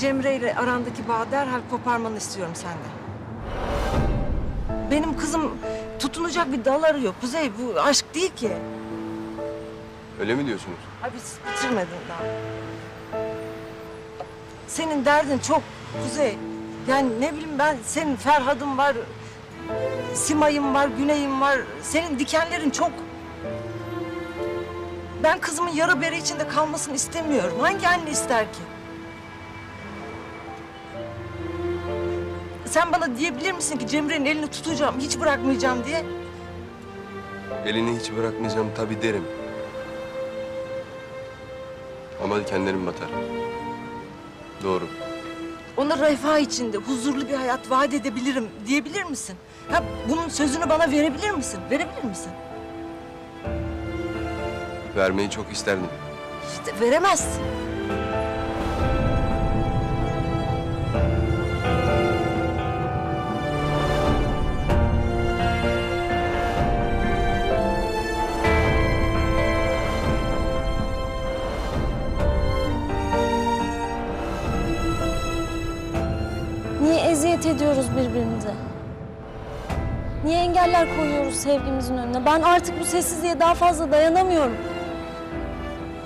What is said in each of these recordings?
Cemre ile arandaki bağı derhal koparmanı istiyorum senden. Benim kızım tutunacak bir dal arıyor. Kuzey bu aşk değil ki. Öyle mi diyorsunuz? Abi bitirmedin daha. Senin derdin çok Kuzey. Yani ne bileyim ben senin Ferhat'ın var, Simay'ın var, Güney'in var. Senin dikenlerin çok. Ben kızımın yara bere içinde kalmasını istemiyorum. Hangi anne ister ki? Sen bana diyebilir misin ki Cemre'nin elini tutacağım, hiç bırakmayacağım diye? Elini hiç bırakmayacağım tabii derim. Ama kendilerim batar. Doğru. Ona refah içinde huzurlu bir hayat vaat edebilirim diyebilir misin? Ha, bunun sözünü bana verebilir misin? Verebilir misin? Vermeyi çok isterdim. İşte veremezsin. Engeller koyuyoruz sevgimizin önüne? Ben artık bu sessizliğe daha fazla dayanamıyorum.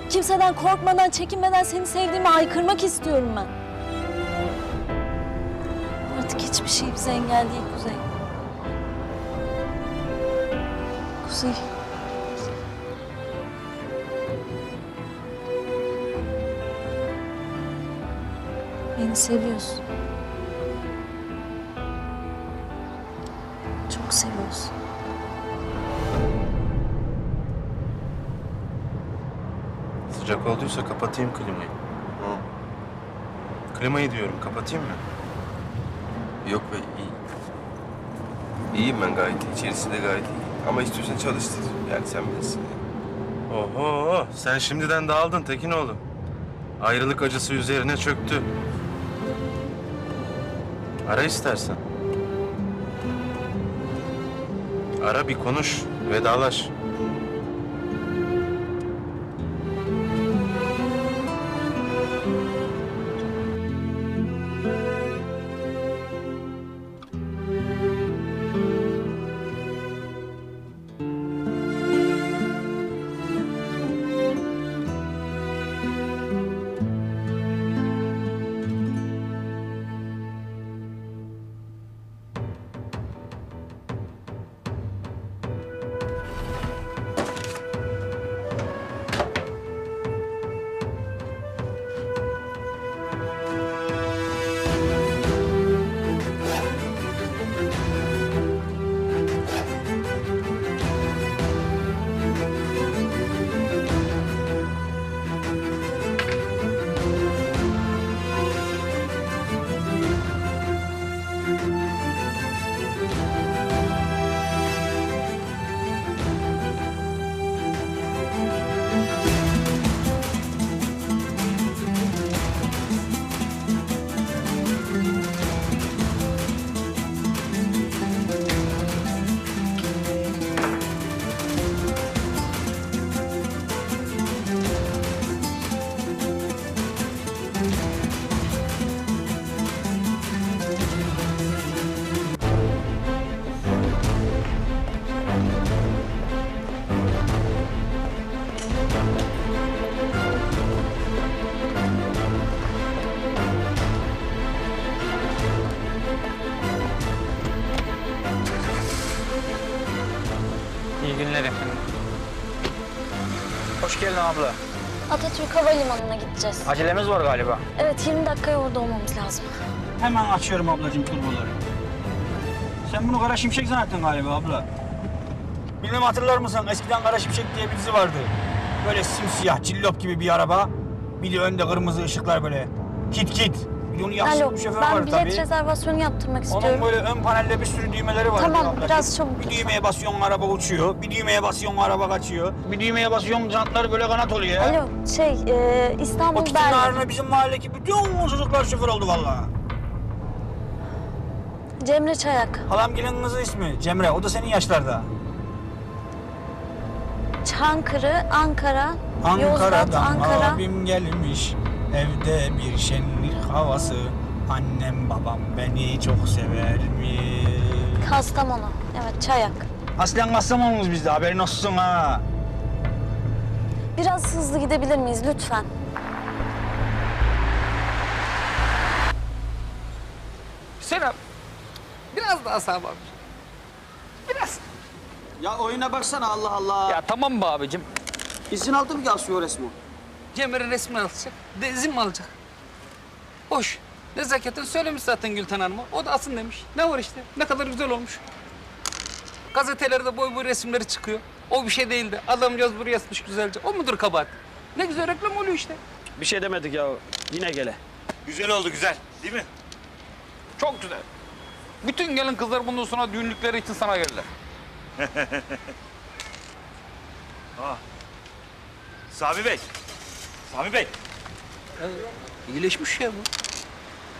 Kimseden korkmadan, çekinmeden seni sevdiğimi aykırmak istiyorum ben. Artık hiçbir şey bize engel değil Kuzey. Kuzey. Beni seviyorsun. Sıcak olduysa kapatayım klimayı. Klimayı diyorum, kapatayım mı? Yok be iyi. İyiyim ben gayet iyi. İçerisi de gayet iyi. Ama istiyorsan çalıştır. Yani sen bilirsin. Oho, sen şimdiden dağıldın Tekinoğlu. Ayrılık acısı üzerine çöktü. Ara istersen. Ara bir konuş, vedalaş. Günler efendim. Hoş geldin abla. Atatürk Havalimanı'na gideceğiz. Acelemiz var galiba. Evet 20 dakikaya orada olmamız lazım. Hemen açıyorum ablacığım turboları. Sen bunu Kara Şimşek zannettin galiba abla. Bilmem hatırlar mısın? Eskiden Kara Şimşek diye bir dizi vardı. Böyle simsiyah, cillop gibi bir araba. Bir de önde kırmızı ışıklar böyle. Kit kit. De onun Alo bir şoför ben var bilet tabii. rezervasyonu yaptırmak Onun istiyorum. böyle ön panelde bir sürü düğmeleri var. Tamam, ablacığım. biraz çabuk Bir lütfen. düğmeye basıyorsun araba uçuyor. Bir düğmeye basıyorsun araba kaçıyor. Bir düğmeye basıyorsun jantlar böyle kanat oluyor. Alo şey e, İstanbul kitin Berlin. ağrına bizim mahalledeki bütün çocuklar şoför oldu vallahi. Cemre Çayak. Halamgilin kızı ismi Cemre. O da senin yaşlarda. Çankırı, Ankara, Yozgat, Ankara'dan Ankara. abim gelmiş. Evde bir şenlik havası. Annem babam beni çok sever mi? Kastamonu. Evet Çayak. Aslen Kastamonu'muz bizde haberin olsun ha. Biraz hızlı gidebilir miyiz lütfen? Hüseyin abi. Biraz daha sağ abi. Biraz. Ya oyuna baksana Allah Allah. Ya tamam mı abicim? İzin aldı mı ki asıyor resmi? Cemre'nin resmini alacak. De izin mi alacak? Hoş. Nezaketen söylemiş zaten Gülten Hanım'a. O da asın demiş. Ne var işte? Ne kadar güzel olmuş. Gazetelerde boy boy resimleri çıkıyor. O bir şey değildi. Adamcağız buraya yazmış güzelce. O mudur kabahat? Ne güzel reklam oluyor işte. Bir şey demedik ya. Yine gele. Güzel oldu güzel değil mi? Çok güzel. Bütün gelin kızlar bundan sonra düğünlükleri için sana gelirler. Sami Bey. Sami Bey. İyileşmiş ya bu.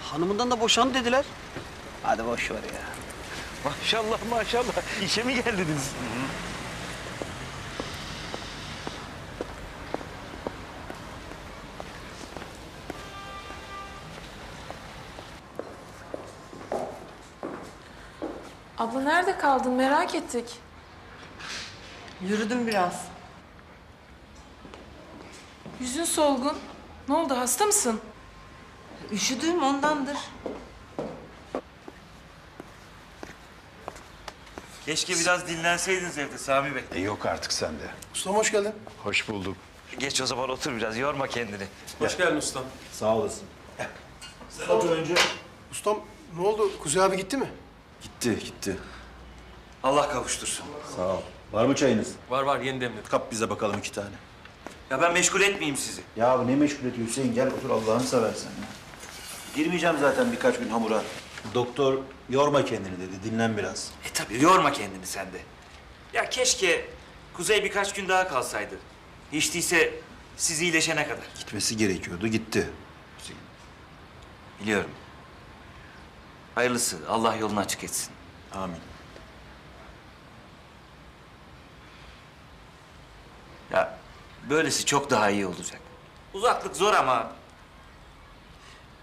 Hanımından da boşandı dediler. Hadi boş ver ya. Maşallah maşallah. İşe mi geldiniz? Abla nerede kaldın merak ettik. Yürüdüm biraz. Yüzün solgun. Ne oldu hasta mısın? Üşüdüm ondandır. Keşke biraz dinlenseydiniz evde Sami Bey. E yok artık sende. Ustam hoş geldin. Hoş bulduk. Geç o zaman otur biraz yorma kendini. Hoş geldin ustam. Sağ olasın. Otur önce. Ustam ne oldu? Kuzey abi gitti mi? Gitti gitti. Allah kavuştursun. Sağ ol. Var mı çayınız? Var var yeni demledim. Kap bize bakalım iki tane. Ya ben meşgul etmeyeyim sizi. Ya ne meşgul ediyor Hüseyin gel otur Allah'ını seversen ya. Girmeyeceğim zaten birkaç gün hamura. Doktor yorma kendini dedi dinlen biraz. E tabii yorma kendini sen de. Ya keşke Kuzey birkaç gün daha kalsaydı. Hiç değilse siz iyileşene kadar. Gitmesi gerekiyordu gitti. Biliyorum. Hayırlısı. Allah yolunu açık etsin. Amin. Ya böylesi çok daha iyi olacak. Uzaklık zor ama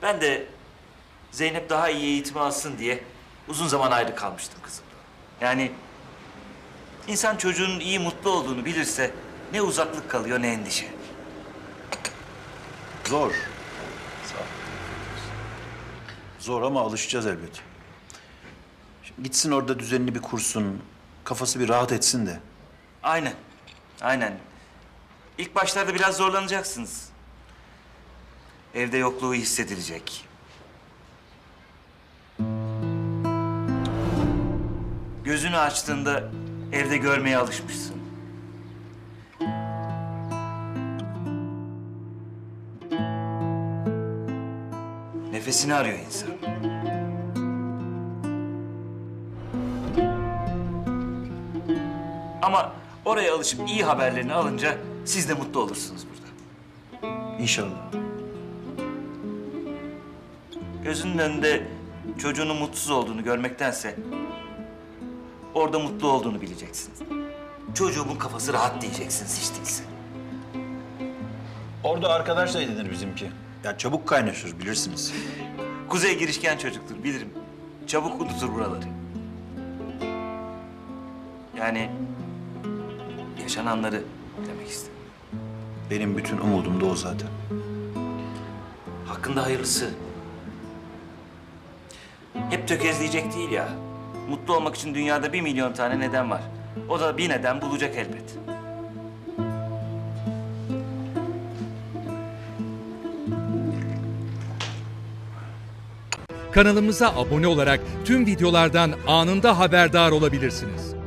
ben de Zeynep daha iyi eğitim alsın diye uzun zaman ayrı kalmıştım kızımla. Yani insan çocuğun iyi mutlu olduğunu bilirse ne uzaklık kalıyor ne endişe. Zor. Sağ ol. Zor ama alışacağız elbet. Şimdi gitsin orada düzenli bir kursun. Kafası bir rahat etsin de. Aynen. Aynen. İlk başlarda biraz zorlanacaksınız. Evde yokluğu hissedilecek. Gözünü açtığında evde görmeye alışmışsın. Nefesini arıyor insan. Ama oraya alışıp iyi haberlerini alınca siz de mutlu olursunuz burada. İnşallah. Gözünün önünde çocuğunun mutsuz olduğunu görmektense orada mutlu olduğunu bileceksiniz. Çocuğumun kafası rahat diyeceksiniz hiç değilse. Orada arkadaş da edinir bizimki. Ya çabuk kaynaşır bilirsiniz. Kuzey girişken çocuktur bilirim. Çabuk unutur buraları. Yani yaşananları demek istedim. Benim bütün umudum da o zaten. Hakkında hayırlısı. Hep tökezleyecek değil ya. Mutlu olmak için dünyada bir milyon tane neden var. O da bir neden bulacak elbet. Kanalımıza abone olarak tüm videolardan anında haberdar olabilirsiniz.